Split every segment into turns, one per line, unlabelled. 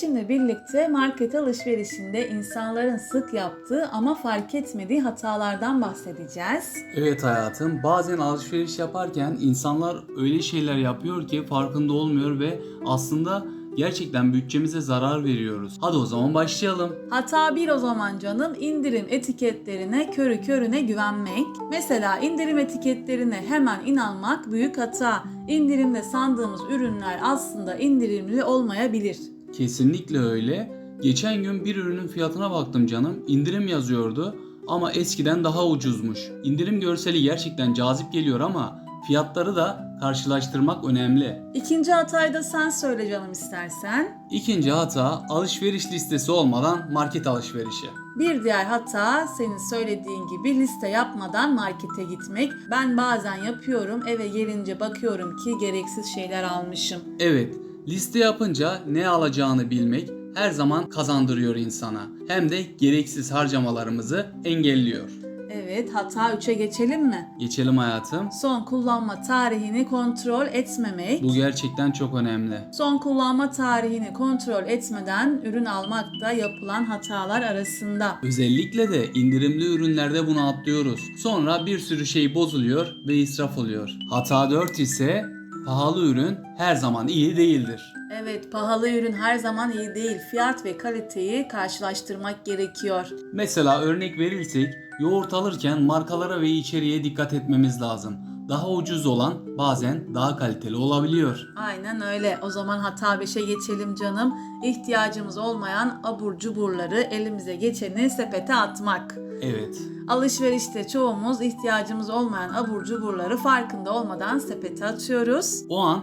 Şimdi birlikte market alışverişinde insanların sık yaptığı ama fark etmediği hatalardan bahsedeceğiz.
Evet hayatım, bazen alışveriş yaparken insanlar öyle şeyler yapıyor ki farkında olmuyor ve aslında gerçekten bütçemize zarar veriyoruz. Hadi o zaman başlayalım.
Hata bir o zaman canım indirim etiketlerine körü körüne güvenmek. Mesela indirim etiketlerine hemen inanmak büyük hata. İndirimde sandığımız ürünler aslında indirimli olmayabilir.
Kesinlikle öyle. Geçen gün bir ürünün fiyatına baktım canım. İndirim yazıyordu ama eskiden daha ucuzmuş. İndirim görseli gerçekten cazip geliyor ama fiyatları da karşılaştırmak önemli.
İkinci hatayı da sen söyle canım istersen.
İkinci hata alışveriş listesi olmadan market alışverişi.
Bir diğer hata senin söylediğin gibi liste yapmadan markete gitmek. Ben bazen yapıyorum eve gelince bakıyorum ki gereksiz şeyler almışım.
Evet, liste yapınca ne alacağını bilmek her zaman kazandırıyor insana. Hem de gereksiz harcamalarımızı engelliyor.
Evet hata 3'e geçelim mi?
Geçelim hayatım.
Son kullanma tarihini kontrol etmemek.
Bu gerçekten çok önemli.
Son kullanma tarihini kontrol etmeden ürün almak da yapılan hatalar arasında.
Özellikle de indirimli ürünlerde bunu atlıyoruz. Sonra bir sürü şey bozuluyor ve israf oluyor. Hata 4 ise pahalı ürün her zaman iyi değildir.
Evet, pahalı ürün her zaman iyi değil. Fiyat ve kaliteyi karşılaştırmak gerekiyor.
Mesela örnek verirsek yoğurt alırken markalara ve içeriğe dikkat etmemiz lazım. Daha ucuz olan bazen daha kaliteli olabiliyor.
Aynen öyle. O zaman hata 5'e geçelim canım. İhtiyacımız olmayan abur cuburları elimize geçeni sepete atmak.
Evet.
Alışverişte çoğumuz ihtiyacımız olmayan abur cuburları farkında olmadan sepete atıyoruz.
O an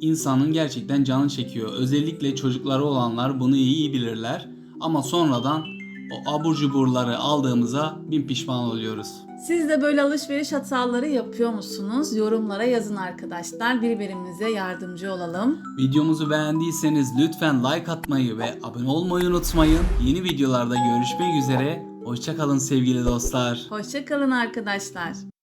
insanın gerçekten canı çekiyor. Özellikle çocukları olanlar bunu iyi bilirler. Ama sonradan o abur cuburları aldığımıza bin pişman oluyoruz.
Siz de böyle alışveriş hataları yapıyor musunuz? Yorumlara yazın arkadaşlar. Birbirimize yardımcı olalım.
Videomuzu beğendiyseniz lütfen like atmayı ve abone olmayı unutmayın. Yeni videolarda görüşmek üzere. Hoşçakalın sevgili dostlar.
Hoşçakalın arkadaşlar.